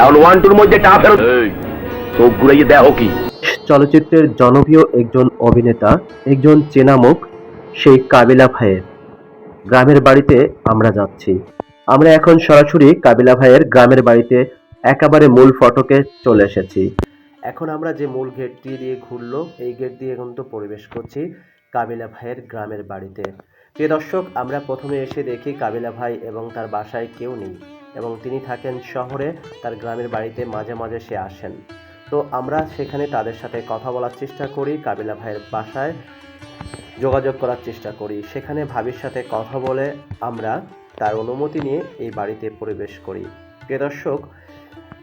এখন ওয়ান টুর মধ্যে টা ফেরত চোখ ঘুরাইয়ে দেহ কি। চলচ্চিত্রের জনপ্রিয় একজন অভিনেতা একজন চেনা মুখ সেই কাবিলা ভাইয়ের। গ্রামের বাড়িতে আমরা যাচ্ছি। আমরা এখন সরাসরি কাবিলা ভাইয়ের গ্রামের বাড়িতে একেবারে মূল ফটকে চলে এসেছি। এখন আমরা যে মূল গেটটি দিয়ে ঘুরলো এই গেট দিয়ে এখন তো প্রবেশ করছি কাবিলা ভাইয়ের গ্রামের বাড়িতে। প্রিয় দর্শক আমরা প্রথমে এসে দেখি কাবিলা ভাই এবং তার বাসায় কেউ নেই। এবং তিনি থাকেন শহরে, তার গ্রামের বাড়িতে মাঝে মাঝে সে আসেন। তো আমরা সেখানে তাদের সাথে কথা বলার চেষ্টা করি, কাবিলা ভাইয়ের বাসায় যোগাযোগ করার চেষ্টা করি। সেখানে ভাবির সাথে কথা বলে আমরা তার অনুমতি নিয়ে এই বাড়িতে প্রবেশ করি। প্রিয় দর্শক,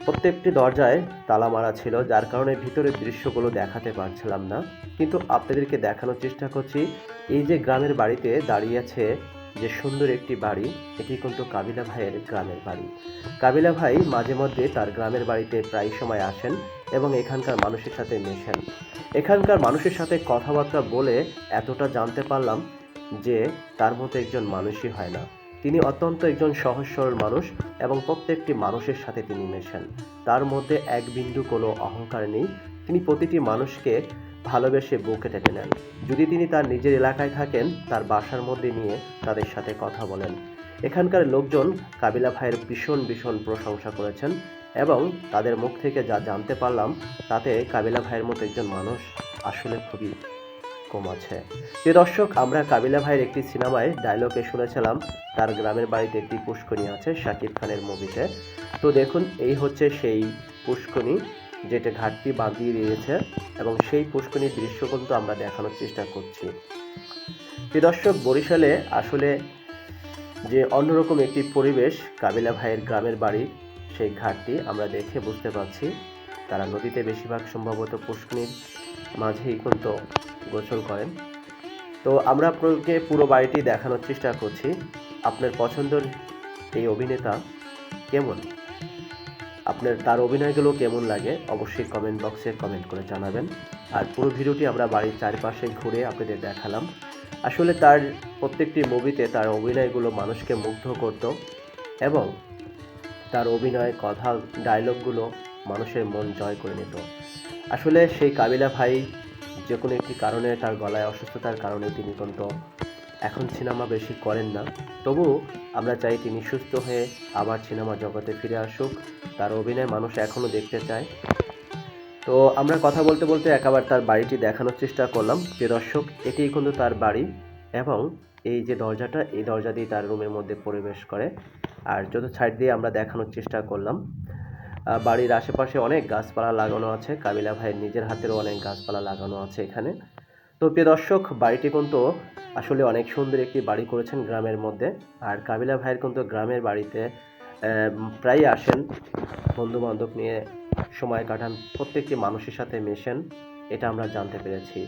প্রত্যেকটি দরজায় তালা মারা ছিল, যার কারণে ভিতরের দৃশ্যগুলো দেখাতে পারছিলাম না। কিন্তু আপনাদেরকে দেখানোর চেষ্টা করছি, এই যে গ্রামের বাড়িতে দাঁড়িয়ে আছে যে সুন্দর একটি বাড়ি, এটি কিন্তু কাবিলা ভাইয়ের গ্রামের বাড়ি। কাবিলা ভাই মাঝে মধ্যে তার গ্রামের বাড়িতে প্রায় সময় আসেন এবং এখানকার মানুষের সাথে মেশেন। এখানকার মানুষের সাথে কথাবার্তা বলে এতটা জানতে পারলাম যে তার মতো একজন মানুষই হয় না। তিনি অত্যন্ত একজন সহজ সরল মানুষ এবং প্রত্যেকটি মানুষের সাথে তিনি মেশেন। তার মধ্যে এক বিন্দু কোনো অহংকার নেই। তিনি প্রতিটি মানুষকে ভালোবেসে বুকে টেনে নেন। যদি তিনি তার নিজের এলাকায় থাকেন, তার বাসার মধ্যে নিয়ে তাদের সাথে কথা বলেন। এখানকার লোকজন কাবিলা ভাইয়ের ভীষণ ভীষণ প্রশংসা করেছেন এবং তাদের মুখ থেকে যা জানতে পারলাম, তাতে কাবিলা ভাইয়ের মতো একজন মানুষ আসলে খুবই কম আছে। যে দর্শক, আমরা কাবিলা ভাইয়ের একটি সিনেমায় ডায়লগে শুনেছিলাম। তার গ্রামের বাড়িতে একটি পুষ্করণী আছে, শাকিব খানের মুভিতে। তো দেখুন, এই হচ্ছে সেই পুষ্করণী। যেটা ঘাটটি বাঁধিয়ে দিয়েছে এবং সেই পুষ্করণীর দৃশ্য কিন্তু আমরা দেখানোর চেষ্টা করছি। দর্শক, বরিশালে আসলে যে অন্যরকম একটি পরিবেশ কাবিলা ভাইয়ের গ্রামের বাড়ির সেই ঘাটটি আমরা দেখে বুঝতে পারছি। তারা নদীতে বেশিরভাগ সম্ভবত পুষ্করণীর মাঝেই কিন্তু গোসল করেন। তো আমরা আপনাকে পুরো বাড়িটি দেখানোর চেষ্টা করছি। আপনার পছন্দের এই অভিনেতা কেমন? আপনার, তার অভিনয়গুলো কেমন লাগে অবশ্যই কমেন্ট বক্সে কমেন্ট করে জানাবেন। আর পুরো ভিডিওটি আমরা বাড়ির চারপাশে ঘুরে আপনাদের দেখালাম। আসলে তার প্রত্যেকটি মুভিতে তার অভিনয়গুলো মানুষকে মুগ্ধ করত এবং তার অভিনয়, কথা ডায়লগগুলো মানুষের মন জয় করে নিত। আসলে সেই কাবিলা ভাই যে কোনো একটি কারণে তার গলায় অসুস্থতার কারণে তিনি কিন্তু এখন সিনেমা বেশি করেন না। তবু আমরা চাই তিনি সুস্থ হয়ে আবার সিনেমা জগতে ফিরে আসুক। তার অভিনয় মানুষ এখনও দেখতে চায়। তো আমরা কথা বলতে বলতে একেবারে তার বাড়িটি দেখানোর চেষ্টা করলাম। যে দর্শক, এটিই কিন্তু তার বাড়ি এবং এই যে দরজাটা, এই দরজা দিয়ে তার রুমের মধ্যে প্রবেশ করে। আর যত সাইড দিয়ে আমরা দেখানোর চেষ্টা করলাম বাড়ির আশেপাশে অনেক গাছপালা লাগানো আছে। কাবিলা ভাইয়ের নিজের হাতেরও অনেক গাছপালা লাগানো আছে এখানে। তো প্রিয় দর্শক, বাড়িটি কিন্তু আসলে অনেক সুন্দর একটি বাড়ি করেছেন গ্রামের মধ্যে। আর কাবিলা ভাইয়ের কিন্তু গ্রামের বাড়িতে প্রায়ই আসেন। বন্ধু বান্ধব নিয়ে সময় কাটান, প্রত্যেকটি মানুষের সাথে মেশেন, এটা আমরা জানতে পেরেছি।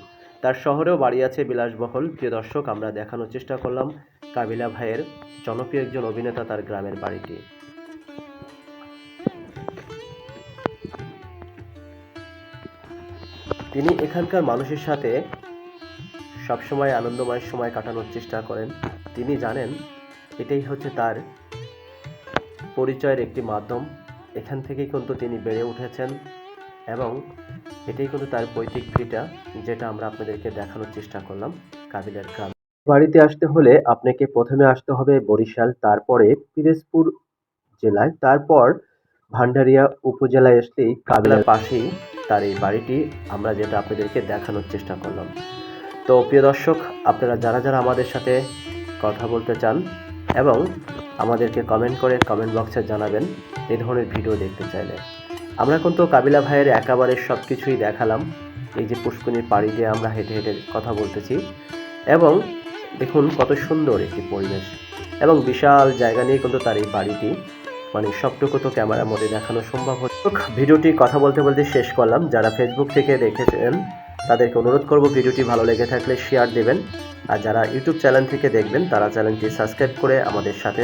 তার শহরেও বাড়ি আছে বিলাসবহুল। প্রিয় দর্শক, আমরা দেখানোর চেষ্টা করলাম কাবিলা ভাইয়ের জনপ্রিয় একজন অভিনেতা তার গ্রামের বাড়িটি। তিনি এখানকার মানুষের সাথে সবসময় আনন্দময় সময় কাটানোর চেষ্টা করেন। তিনি জানেন, এটাই হচ্ছে তার পরিচয়ের একটি মাধ্যম। এখান থেকেই কিন্তু তিনি বেড়ে উঠেছেন এবং এটাই কিন্তু তার পৈতৃক ভিটা যেটা আমরা আপনাদেরকে দেখানোর চেষ্টা করলাম কাবিলের গ্রাম। বাড়িতে আসতে হলে আপনাকে প্রথমে আসতে হবে বরিশাল, তারপরে পিরোজপুর জেলায়, তারপর ভান্ডারিয়া উপজেলায় আসলেই কাবিলার পাশেই তার এই বাড়িটি। আমরা যেটা আপনাদেরকে দেখানোর চেষ্টা করলাম। তো প্রিয় দর্শক, আপনারা যারা যারা আমাদের সাথে কথা বলতে চান এবং আমাদেরকে কমেন্ট করে কমেন্ট বক্সে জানাবেন এই ধরনের ভিডিও দেখতে চাইলে। আমরা কিন্তু কাবিলা ভাইয়ের একেবারে সব কিছুই দেখালাম। এই যে পুষ্কনির পাড়ি দিয়ে আমরা হেঁটে হেঁটে কথা বলতেছি এবং দেখুন কত সুন্দর একটি পরিবেশ এবং বিশাল জায়গা নিয়ে কিন্তু তার এই বাড়িটি। মানে সবটুকু তো ক্যামেরার মধ্যে দেখানো সম্ভব হচ্ছে। ভিডিওটি কথা বলতে বলতে শেষ করলাম। যারা ফেসবুক থেকে দেখেছেন তাদেরকে অনুরোধ করব ভিডিওটি ভালো লেগে থাকলে শেয়ার দেবেন। আর যারা ইউটিউব চ্যানেল থেকে দেখবেন, তারা চ্যানেলটি সাবস্ক্রাইব করে আমাদের সাথে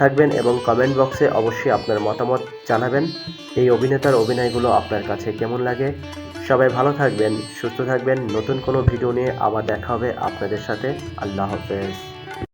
থাকবেন এবং কমেন্ট বক্সে অবশ্যই আপনার মতামত জানাবেন। এই অভিনেতার অভিনয়গুলো আপনার কাছে কেমন লাগে? সবাই ভালো থাকবেন, সুস্থ থাকবেন। নতুন কোনো ভিডিও নিয়ে আবার দেখা হবে আপনাদের সাথে। আল্লাহ হাফেজ।